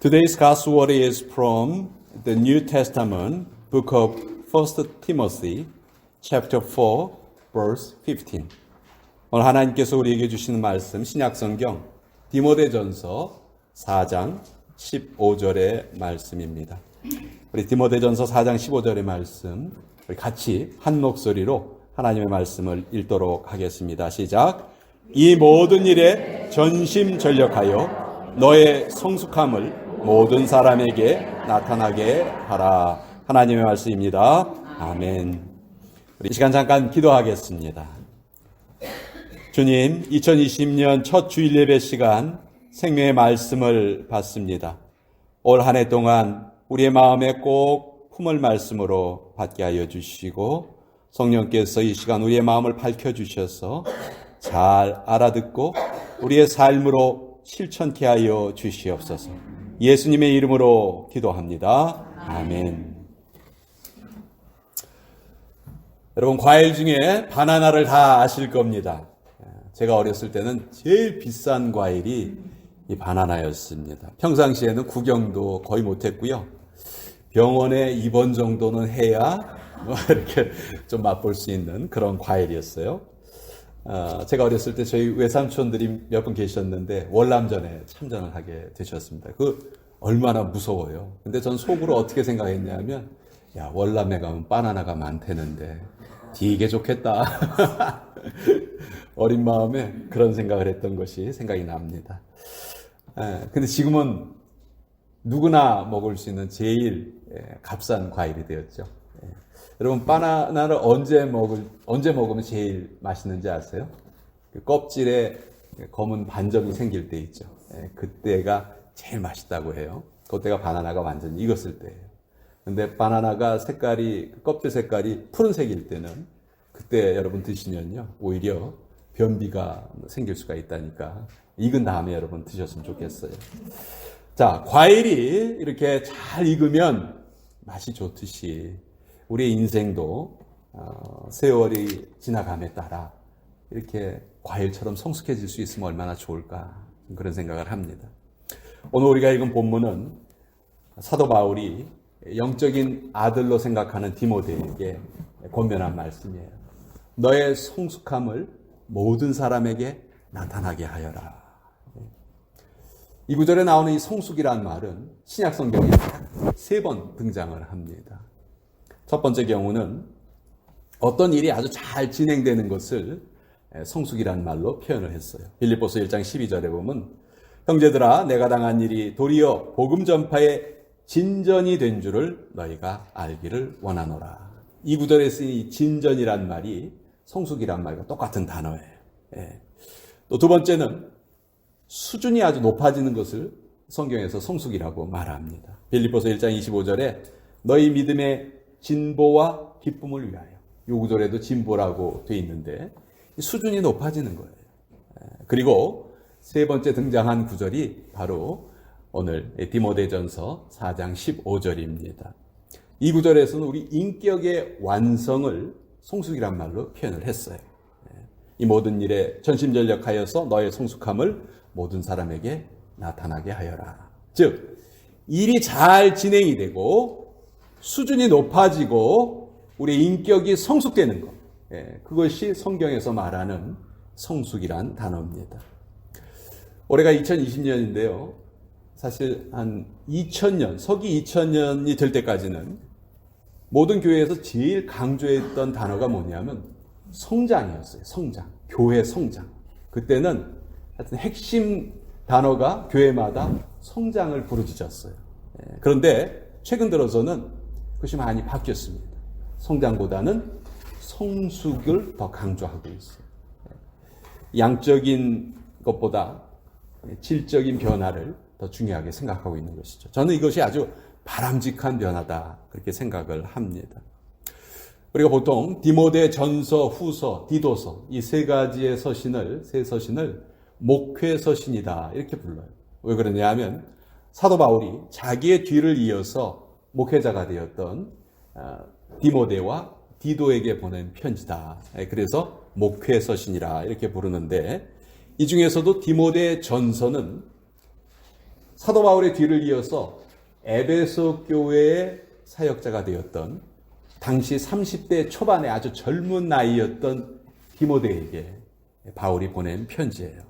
Today's Gospel word is from the New Testament book of 1 Timothy chapter 4 verse 15. 오늘 하나님께서 우리에게 주시는 말씀 신약 성경 디모데전서 4장 15절의 말씀입니다. 우리 디모데전서 4장 15절의 말씀 우리 같이 한 목소리로 하나님의 말씀을 읽도록 하겠습니다. 시작. 이 모든 일에 전심전력하여 너의 성숙함을 모든 사람에게 나타나게 하라. 하나님의 말씀입니다. 아멘. 우리 이 시간 잠깐 기도하겠습니다. 주님, 2020년 첫 주일 예배 시간 생명의 말씀을 받습니다. 올 한 해 동안 우리의 마음에 꼭 품을 말씀으로 받게 하여 주시고 성령께서 이 시간 우리의 마음을 밝혀 주셔서 잘 알아듣고 우리의 삶으로 실천케 하여 주시옵소서. 예수님의 이름으로 기도합니다. 아멘. 여러분 과일 중에 바나나를 다 아실 겁니다. 제가 어렸을 때는 제일 비싼 과일이 이 바나나였습니다. 평상시에는 구경도 거의 못했고요. 병원에 입원 정도는 해야 뭐 이렇게 좀 맛볼 수 있는 그런 과일이었어요. 어, 제가 어렸을 때 저희 외삼촌들이 몇 분 계셨는데 월남전에 참전을 하게 되셨습니다. 그 얼마나 무서워요. 근데 전 속으로 어떻게 생각했냐면 야 월남에 가면 바나나가 많대는데 되게 좋겠다. 어린 마음에 그런 생각을 했던 것이 생각이 납니다. 에, 근데 지금은 누구나 먹을 수 있는 제일 예, 값싼 과일이 되었죠. 예. 여러분 바나나를 언제 먹을 언제 먹으면 제일 맛있는지 아세요? 그 껍질에 검은 반점이 생길 때 있죠. 예, 그때가 제일 맛있다고 해요. 그때가 바나나가 완전히 익었을 때예요. 근데 바나나가 색깔이 껍질 색깔이 푸른색일 때는 그때 여러분 드시면요 오히려 변비가 생길 수가 있다니까 익은 다음에 여러분 드셨으면 좋겠어요. 자 과일이 이렇게 잘 익으면 맛이 좋듯이 우리의 인생도 어, 세월이 지나감에 따라 이렇게 과일처럼 성숙해질 수 있으면 얼마나 좋을까 그런 생각을 합니다. 오늘 우리가 읽은 본문은 사도 바울이 영적인 아들로 생각하는 디모데에게 권면한 말씀이에요. 너의 성숙함을 모든 사람에게 나타나게 하여라. 이 구절에 나오는 이 성숙이란 말은 신약 성경에 세 번 등장을 합니다. 첫 번째 경우는 어떤 일이 아주 잘 진행되는 것을 성숙이란 말로 표현을 했어요. 빌립보서 1장 12절에 보면 형제들아 내가 당한 일이 도리어 복음 전파의 진전이 된 줄을 너희가 알기를 원하노라. 이 구절에 쓰인 이 진전이란 말이 성숙이란 말과 똑같은 단어예요. 예. 또 두 번째는 수준이 아주 높아지는 것을 성경에서 성숙이라고 말합니다. 빌립보서 1장 25절에 너희 믿음의 진보와 기쁨을 위하여 이 구절에도 진보라고 돼 있는데 수준이 높아지는 거예요. 예. 그리고 세 번째 등장한 구절이 바로 오늘 디모데전서 4장 15절입니다. 이 구절에서는 우리 인격의 완성을 성숙이란 말로 표현을 했어요. 이 모든 일에 전심전력하여서 너의 성숙함을 모든 사람에게 나타나게 하여라. 즉, 일이 잘 진행이 되고 수준이 높아지고 우리 인격이 성숙되는 것. 그것이 성경에서 말하는 성숙이란 단어입니다. 올해가 2020년인데요. 사실 한 2000년, 서기 2000년이 될 때까지는 모든 교회에서 제일 강조했던 단어가 뭐냐면 성장이었어요. 성장. 교회 성장. 그때는 하여튼 핵심 단어가 교회마다 성장을 부르짖었어요. 그런데 최근 들어서는 그것이 많이 바뀌었습니다. 성장보다는 성숙을 더 강조하고 있어요. 양적인 것보다 질적인 변화를 더 중요하게 생각하고 있는 것이죠. 저는 이것이 아주 바람직한 변화다. 그렇게 생각을 합니다. 우리가 보통 디모데 전서, 후서, 디도서 이 세 가지의 서신을 세 서신을 목회 서신이다 이렇게 불러요. 왜 그러냐 하면 사도 바울이 자기의 뒤를 이어서 목회자가 되었던 아, 디모데와 디도에게 보낸 편지다. 예, 그래서 목회 서신이라 이렇게 부르는데 이 중에서도 디모데 전서는 사도 바울의 뒤를 이어서 에베소 교회의 사역자가 되었던 당시 30대 초반의 아주 젊은 나이였던 디모데에게 바울이 보낸 편지예요.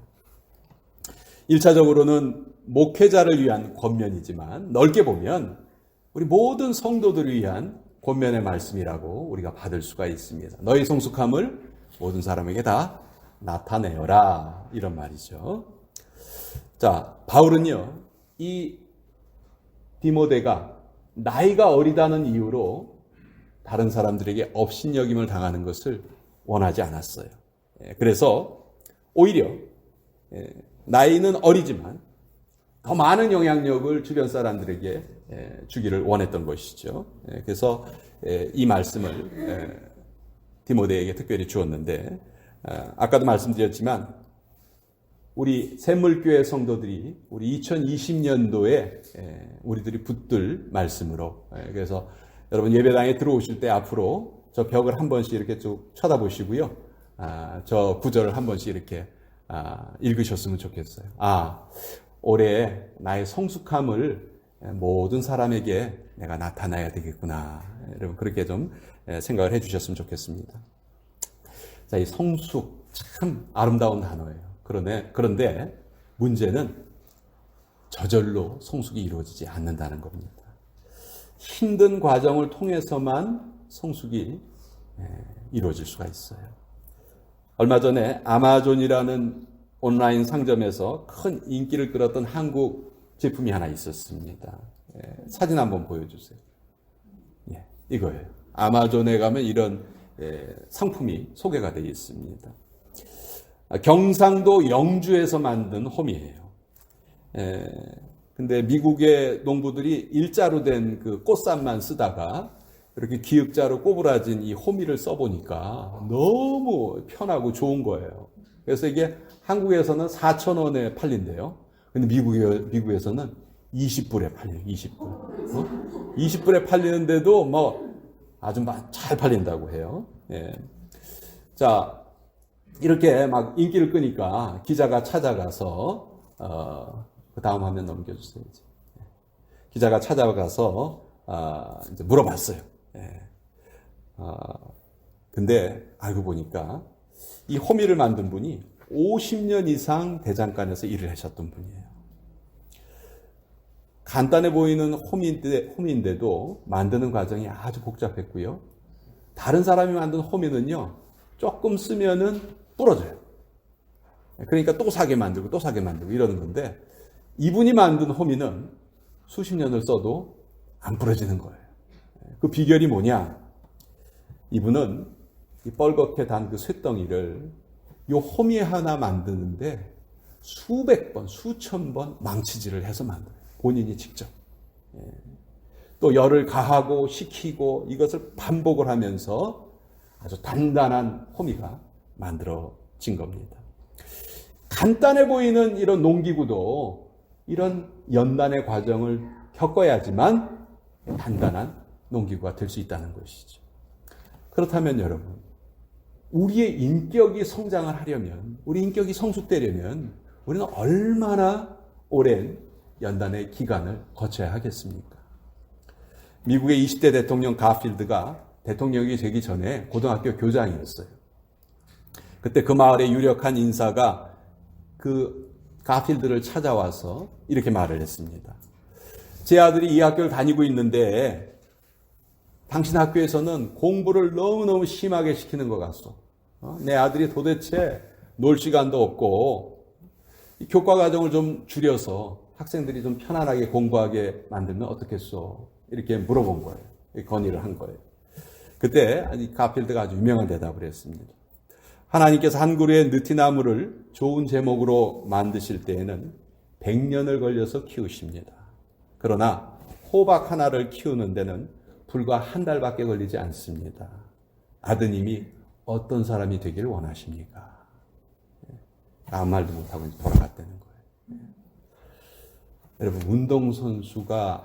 1차적으로는 목회자를 위한 권면이지만 넓게 보면 우리 모든 성도들을 위한 권면의 말씀이라고 우리가 받을 수가 있습니다. 너희 성숙함을 모든 사람에게 다 나타내어라. 이런 말이죠. 자, 바울은요, 이 디모데가 나이가 어리다는 이유로 다른 사람들에게 업신여김을 당하는 것을 원하지 않았어요. 예, 그래서 오히려 예, 나이는 어리지만 더 많은 영향력을 주변 사람들에게 예, 주기를 원했던 것이죠. 그래서 이 말씀을 디모데에게 특별히 주었는데 아까도 말씀드렸지만 우리 샘물교회 성도들이 우리 2020년도에 우리들이 붙들 말씀으로 그래서 여러분 예배당에 들어오실 때 앞으로 저 벽을 한 번씩 이렇게 쭉 쳐다보시고요. 아, 저 구절을 한 번씩 이렇게 아, 읽으셨으면 좋겠어요. 아, 올해 나의 성숙함을 모든 사람에게 내가 나타나야 되겠구나. 여러분 그렇게 좀 생각을 해 주셨으면 좋겠습니다. 자, 이 성숙 참 아름다운 단어예요. 그런데 그런데 문제는 저절로 성숙이 이루어지지 않는다는 겁니다. 힘든 과정을 통해서만 성숙이 이루어질 수가 있어요. 얼마 전에 아마존이라는 온라인 상점에서 큰 인기를 끌었던 한국 제품이 하나 있었습니다. 사진 한번 보여주세요. 예, 이거예요. 아마존에 가면 이런 상품이 소개가 되어 있습니다. 경상도 영주에서 만든 홈이에요. 근데 미국의 농부들이 일자로 된 그 꽃삽만 쓰다가 이렇게 기역자로 꼬부라진 이 호미를 써보니까 너무 편하고 좋은 거예요. 그래서 이게 한국에서는 4,000원에 팔린대요. 근데 미국에, 미국에서는 20불에 팔려요, 20불. 어? 20불에 팔리는데도 뭐 아주 잘 팔린다고 해요. 예. 자, 이렇게 막 인기를 끄니까 기자가 찾아가서, 어, 그 다음 화면 넘겨주세요. 이제. 기자가 찾아가서 아, 이제 물어봤어요. 예. 아, 근데 알고 보니까 이 호미를 만든 분이 50년 이상 대장간에서 일을 하셨던 분이에요. 간단해 보이는 홈인데, 홈인데도 만드는 과정이 아주 복잡했고요. 다른 사람이 만든 홈이는요, 조금 쓰면은 부러져요. 그러니까 또 사게 만들고 또 사게 만들고 이러는 건데, 이분이 만든 호미는 수십 년을 써도 안 부러지는 거예요. 그 비결이 뭐냐? 이분은 이 뻘겋게 단 그 쇳덩이를 요 호미 하나 만드는데 수백 번, 수천 번 망치질을 해서 만들어요. 본인이 직접. 예. 또 열을 가하고 식히고 이것을 반복을 하면서 아주 단단한 호미가 만들어진 겁니다. 간단해 보이는 이런 농기구도 이런 연단의 과정을 겪어야지만 단단한 농기구가 될 수 있다는 것이죠. 그렇다면 여러분, 우리의 인격이 성장을 하려면, 우리 인격이 성숙되려면, 우리는 얼마나 오랜 연단의 기간을 거쳐야 하겠습니까? 미국의 20대 대통령 가필드가 대통령이 되기 전에 고등학교 교장이었어요. 그때 그 마을의 유력한 인사가 그 가필드를 찾아와서 이렇게 말을 했습니다. 제 아들이 이 학교를 다니고 있는데 당신 학교에서는 공부를 너무너무 심하게 시키는 것 같소. 어? 내 아들이 도대체 놀 시간도 없고 교과 과정을 좀 줄여서 학생들이 좀 편안하게 공부하게 만들면 어떻겠소? 이렇게 물어본 거예요. 건의를 한 거예요. 그때 가필드가 아주 유명한 대답을 했습니다. 하나님께서 한 그루의 느티나무를 좋은 제목으로 만드실 때에는 100년을 걸려서 키우십니다. 그러나 호박 하나를 키우는 데는 불과 한 달밖에 걸리지 않습니다. 아드님이 어떤 사람이 되기를 원하십니까? 아무 말도 못하고 돌아갔다는 거예요. 여러분, 운동선수가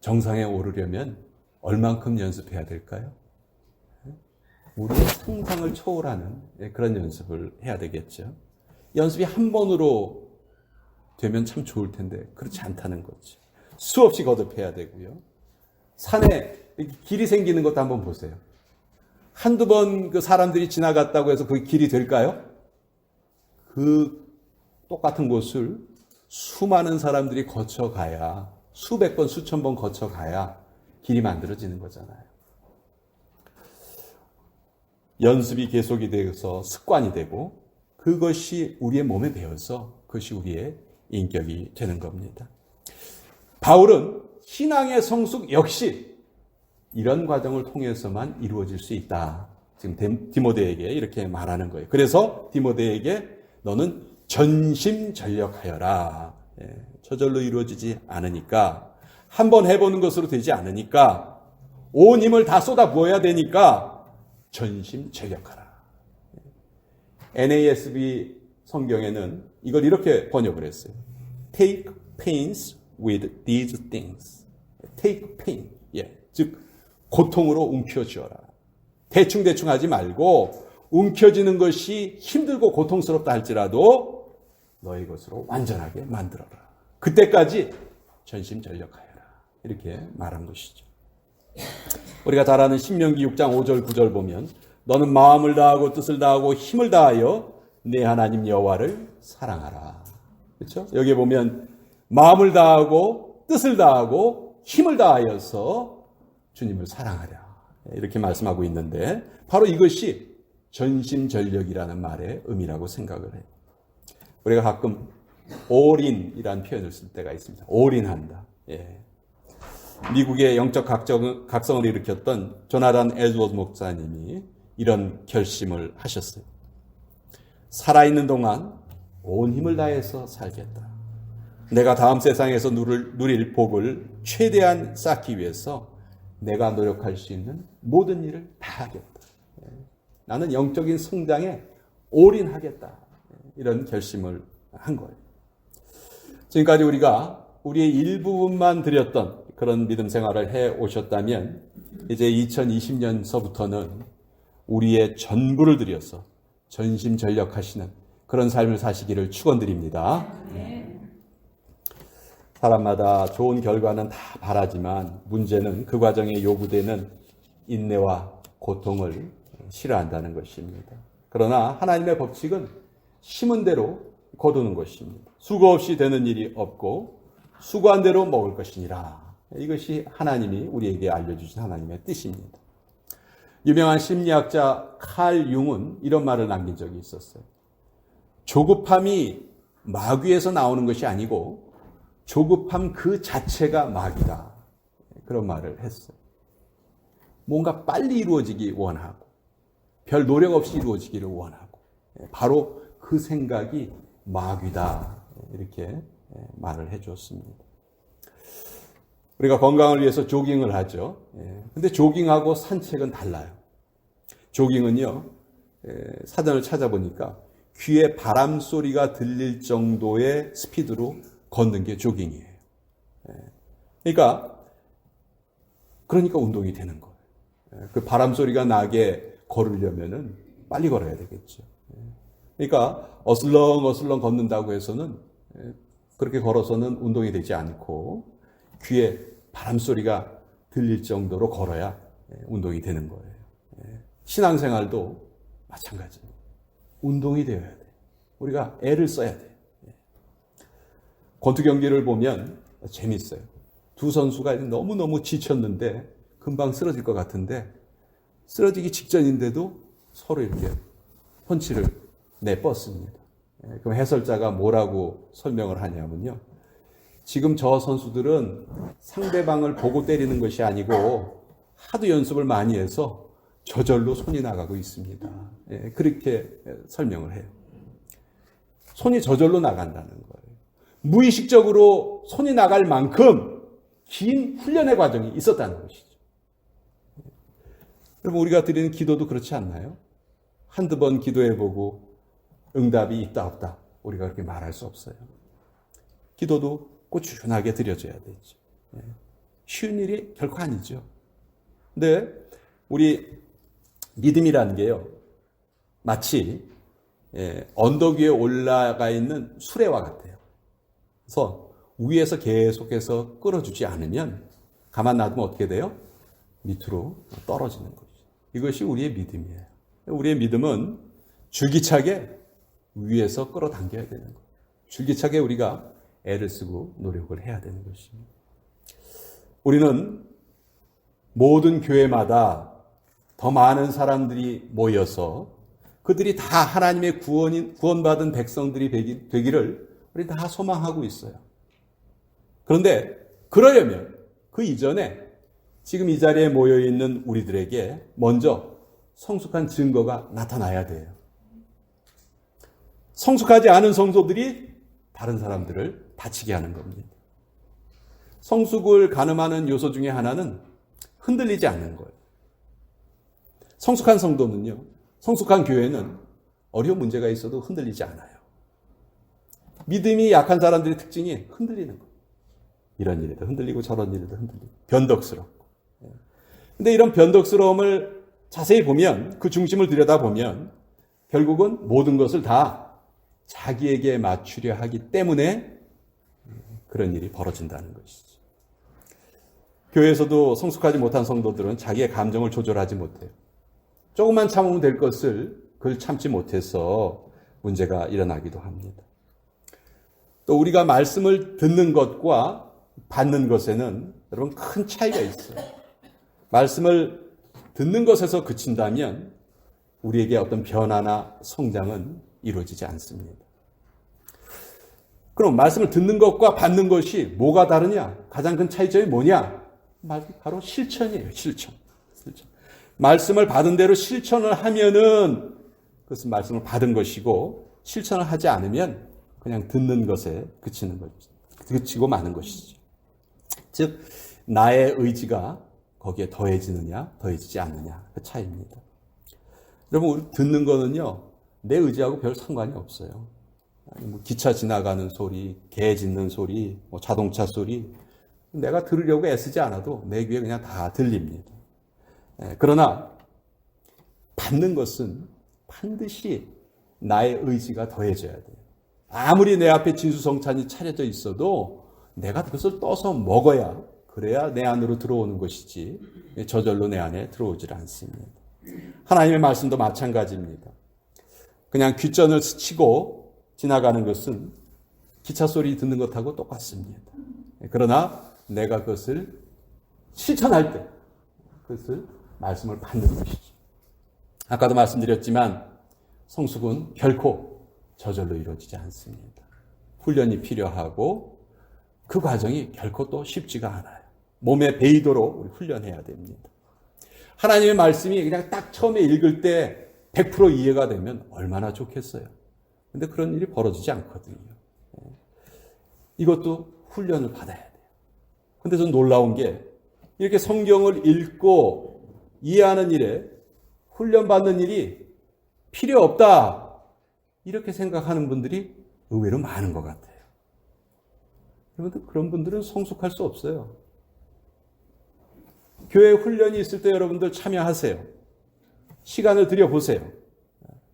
정상에 오르려면 얼만큼 연습해야 될까요? 우리의 상상을 초월하는 그런 연습을 해야 되겠죠. 연습이 한 번으로 되면 참 좋을 텐데 그렇지 않다는 거지. 수없이 거듭해야 되고요. 산에 길이 생기는 것도 한번 보세요. 한두 번 그 사람들이 지나갔다고 해서 그 길이 될까요? 그 똑같은 곳을 수많은 사람들이 거쳐가야 수백 번, 수천 번 거쳐가야 길이 만들어지는 거잖아요. 연습이 계속이 돼서 습관이 되고 그것이 우리의 몸에 배어서 그것이 우리의 인격이 되는 겁니다. 바울은 신앙의 성숙 역시 이런 과정을 통해서만 이루어질 수 있다. 지금 디모데에게 이렇게 말하는 거예요. 그래서 디모데에게 너는 전심전력하여라. 예, 저절로 이루어지지 않으니까 한 번 해보는 것으로 되지 않으니까 온 힘을 다 쏟아 부어야 되니까 전심전력하라. NASB 성경에는 이걸 이렇게 번역을 했어요. Take pains with these things. Take pain. 예. 즉, 고통으로 움켜쥐어라. 대충대충 하지 말고, 움켜쥐는 것이 힘들고 고통스럽다 할지라도 너의 것으로 완전하게 만들어라. 그때까지 전심전력하여라. 이렇게 말한 것이죠. 우리가 잘 아는 신명기 6장 5절 9절 보면 너는 마음을 다하고 뜻을 다하고 힘을 다하여 내 하나님 여호와를 사랑하라. 그렇죠? 여기 보면 마음을 다하고 뜻을 다하고 힘을 다하여서 주님을 사랑하라. 이렇게 말씀하고 있는데 바로 이것이 전심전력이라는 말의 의미라고 생각을 해요. 우리가 가끔 올인이라는 표현을 쓸 때가 있습니다. 올인한다. 예. 미국의 영적 각성을 일으켰던 조나단 에즈워드 목사님이 이런 결심을 하셨어요. 살아있는 동안 온 힘을 다해서 살겠다. 내가 다음 세상에서 누릴 복을 최대한 쌓기 위해서 내가 노력할 수 있는 모든 일을 다 하겠다. 예. 나는 영적인 성장에 올인하겠다. 이런 결심을 한 거예요. 지금까지 우리가 우리의 일부분만 드렸던 그런 믿음 생활을 해 오셨다면 이제 2020년서부터는 우리의 전부를 들여서 전심전력하시는 그런 삶을 사시기를 축원드립니다. 사람마다 좋은 결과는 다 바라지만 문제는 그 과정에 요구되는 인내와 고통을 싫어한다는 것입니다. 그러나 하나님의 법칙은 심은 대로 거두는 것입니다. 수고 없이 되는 일이 없고 수고한 대로 먹을 것이니라. 이것이 하나님이 우리에게 알려주신 하나님의 뜻입니다. 유명한 심리학자 칼 융은 이런 말을 남긴 적이 있었어요. 조급함이 마귀에서 나오는 것이 아니고 조급함 그 자체가 마귀다. 그런 말을 했어요. 뭔가 빨리 이루어지기 원하고 별 노력 없이 이루어지기를 원하고 바로 그 생각이 마귀다. 이렇게 말을 해 주었습니다. 우리가 건강을 위해서 조깅을 하죠. 예. 근데 조깅하고 산책은 달라요. 조깅은요, 예, 사전을 찾아보니까 귀에 바람 소리가 들릴 정도의 스피드로 걷는 게 조깅이에요. 예. 그러니까, 그러니까 운동이 되는 거예요. 그 바람 소리가 나게 걸으려면은 빨리 걸어야 되겠죠. 그러니까 어슬렁 어슬렁 걷는다고 해서는 그렇게 걸어서는 운동이 되지 않고 귀에 바람 소리가 들릴 정도로 걸어야 운동이 되는 거예요. 신앙생활도 마찬가지입니다. 운동이 되어야 돼. 우리가 애를 써야 돼. 권투 경기를 보면 재밌어요. 두 선수가 너무너무 지쳤는데 금방 쓰러질 것 같은데 쓰러지기 직전인데도 서로 이렇게 펀치를 내뻗습니다. 그럼 해설자가 뭐라고 설명을 하냐면요. 지금 저 선수들은 상대방을 보고 때리는 것이 아니고 하도 연습을 많이 해서 저절로 손이 나가고 있습니다. 예, 그렇게 설명을 해요. 손이 저절로 나간다는 거예요. 무의식적으로 손이 나갈 만큼 긴 훈련의 과정이 있었다는 것이죠. 여러분, 우리가 드리는 기도도 그렇지 않나요? 한두 번 기도해보고 응답이 있다, 없다. 우리가 그렇게 말할 수 없어요. 기도도 꾸준하게 드려져야 되죠. 예. 쉬운 일이 결코 아니죠. 근데 우리 믿음이라는 게요. 마치 예, 언덕 위에 올라가 있는 수레와 같아요. 그래서 위에서 계속해서 끌어주지 않으면 가만 놔두면 어떻게 돼요? 밑으로 떨어지는 거죠. 이것이 우리의 믿음이에요. 우리의 믿음은 줄기차게 위에서 끌어당겨야 되는 거예요. 줄기차게 우리가 애를 쓰고 노력을 해야 되는 것입니다. 우리는 모든 교회마다 더 많은 사람들이 모여서 그들이 다 하나님의 구원인, 구원받은 백성들이 되기, 되기를 우리 다 소망하고 있어요. 그런데 그러려면 그 이전에 지금 이 자리에 모여 있는 우리들에게 먼저 성숙한 증거가 나타나야 돼요. 성숙하지 않은 성도들이 다른 사람들을 다치게 하는 겁니다. 성숙을 가늠하는 요소 중에 하나는 흔들리지 않는 거예요. 성숙한 성도는요, 성숙한 교회는 어려운 문제가 있어도 흔들리지 않아요. 믿음이 약한 사람들의 특징이 흔들리는 거예요. 이런 일에도 흔들리고 저런 일에도 흔들리고 변덕스럽고. 근데 이런 변덕스러움을 자세히 보면 그 중심을 들여다보면 결국은 모든 것을 다 자기에게 맞추려 하기 때문에 그런 일이 벌어진다는 것이죠. 교회에서도 성숙하지 못한 성도들은 자기의 감정을 조절하지 못해요. 조금만 참으면 될 것을 그걸 참지 못해서 문제가 일어나기도 합니다. 또 우리가 말씀을 듣는 것과 받는 것에는 여러분 큰 차이가 있어요. 말씀을 듣는 것에서 그친다면 우리에게 어떤 변화나 성장은 이루어지지 않습니다. 그럼 말씀을 듣는 것과 받는 것이 뭐가 다르냐? 가장 큰 차이점이 뭐냐? 바로 실천이에요, 실천. 실천. 말씀을 받은 대로 실천을 하면은 그것은 말씀을 받은 것이고 실천을 하지 않으면 그냥 듣는 것에 그치는 것이죠. 그치고 마는 것이죠. 즉, 나의 의지가 거기에 더해지느냐, 더해지지 않느냐, 그 차이입니다. 여러분, 우리 듣는 거는요, 내 의지하고 별 상관이 없어요. 뭐 기차 지나가는 소리, 개 짖는 소리, 뭐 자동차 소리, 내가 들으려고 애쓰지 않아도 내 귀에 그냥 다 들립니다. 예, 그러나 받는 것은 반드시 나의 의지가 더해져야 돼요. 아무리 내 앞에 진수성찬이 차려져 있어도 내가 그것을 떠서 먹어야 그래야 내 안으로 들어오는 것이지 저절로 내 안에 들어오질 않습니다. 하나님의 말씀도 마찬가지입니다. 그냥 귓전을 스치고 지나가는 것은 기차 소리 듣는 것하고 똑같습니다. 그러나 내가 그것을 실천할 때 그것을 말씀을 받는 것이죠. 아까도 말씀드렸지만 성숙은 결코 저절로 이루어지지 않습니다. 훈련이 필요하고 그 과정이 결코 또 쉽지가 않아요. 몸에 배이도록 우리 훈련해야 됩니다. 하나님의 말씀이 그냥 딱 처음에 읽을 때 100% 이해가 되면 얼마나 좋겠어요. 근데 그런 일이 벌어지지 않거든요. 예. 이것도 훈련을 받아야 돼요. 근데 좀 놀라운 게 이렇게 성경을 읽고 이해하는 일에 훈련받는 일이 필요 없다. 이렇게 생각하는 분들이 의외로 많은 것 같아요. 여러분들, 그런 분들은 성숙할 수 없어요. 교회 훈련이 있을 때 여러분들 참여하세요. 시간을 들여보세요.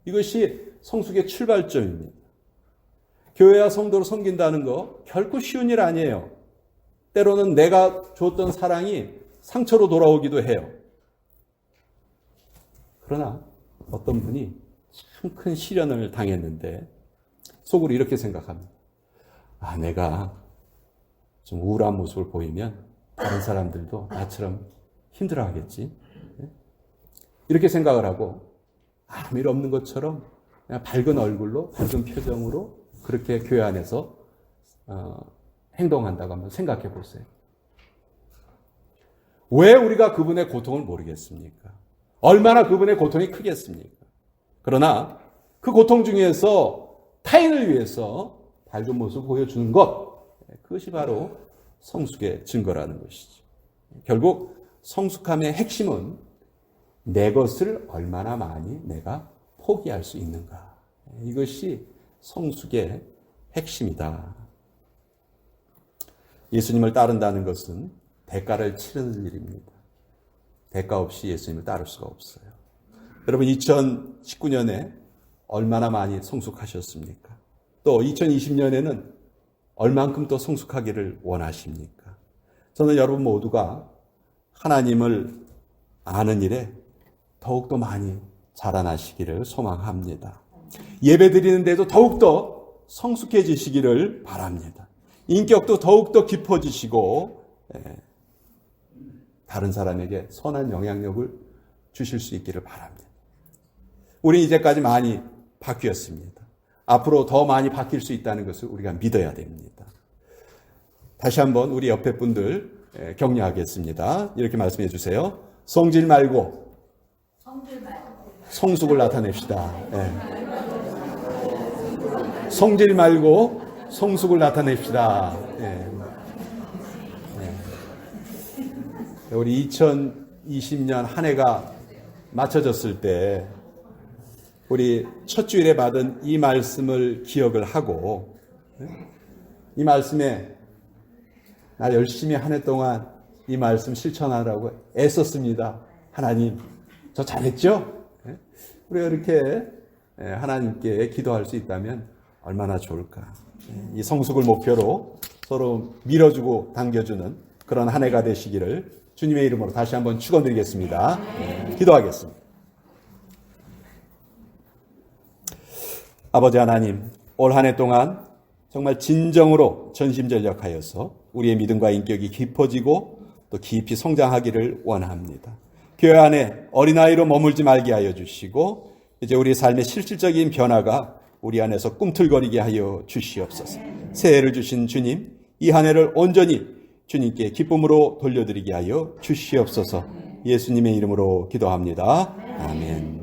이것이 성숙의 출발점입니다. 교회와 성도로 섬긴다는 거 결코 쉬운 일 아니에요. 때로는 내가 줬던 사랑이 상처로 돌아오기도 해요. 그러나 어떤 분이 참 큰 시련을 당했는데 속으로 이렇게 생각합니다. 아, 내가 좀 우울한 모습을 보이면 다른 사람들도 나처럼 힘들어 하겠지. 이렇게 생각을 하고 아무 일 없는 것처럼 그냥 밝은 얼굴로 밝은 표정으로 그렇게 교회 안에서 어, 행동한다고 한번 생각해 보세요. 왜 우리가 그분의 고통을 모르겠습니까? 얼마나 그분의 고통이 크겠습니까? 그러나 그 고통 중에서 타인을 위해서 밝은 모습을 보여주는 것, 그것이 바로 성숙의 증거라는 것이죠. 결국 성숙함의 핵심은 내 것을 얼마나 많이 내가 포기할 수 있는가. 이것이 성숙의 핵심이다. 예수님을 따른다는 것은 대가를 치르는 일입니다. 대가 없이 예수님을 따를 수가 없어요. 여러분 2019년에 얼마나 많이 성숙하셨습니까? 또 2020년에는 얼만큼 또 성숙하기를 원하십니까? 저는 여러분 모두가 하나님을 아는 일에 더욱더 많이 자라나시기를 소망합니다. 예배 드리는데도 더욱더 성숙해지시기를 바랍니다. 인격도 더욱더 깊어지시고 예, 다른 사람에게 선한 영향력을 주실 수 있기를 바랍니다. 우리 이제까지 많이 바뀌었습니다. 앞으로 더 많이 바뀔 수 있다는 것을 우리가 믿어야 됩니다. 다시 한번 우리 옆에 분들 예, 격려하겠습니다. 이렇게 말씀해 주세요. 성질 말고 성숙을 나타냅시다. 예. 성질 말고 성숙을 나타냅시다. 예. 예. 우리 2020년 한 해가 맞춰졌을 때 우리 첫 주일에 받은 이 말씀을 기억을 하고 예? 이 말씀에 나 열심히 한 해 동안 이 말씀 실천하라고 애썼습니다. 하나님, 저 잘했죠? 예? 우리가 이렇게 예, 하나님께 기도할 수 있다면 얼마나 좋을까. 예, 이 성숙을 목표로 서로 밀어주고 당겨주는 그런 한 해가 되시기를 주님의 이름으로 다시 한번 축원드리겠습니다. 예, 기도하겠습니다. 아버지 하나님, 올 한 해 동안 정말 진정으로 전심전력하여서 우리의 믿음과 인격이 깊어지고 또 깊이 성장하기를 원합니다. 교회 안에 어린아이로 머물지 말게 하여 주시고 이제 우리 삶의 실질적인 변화가 우리 안에서 꿈틀거리게 하여 주시옵소서. 새해를 주신 주님, 이 한 해를 온전히 주님께 기쁨으로 돌려드리게 하여 주시옵소서. 예수님의 이름으로 기도합니다. 아멘.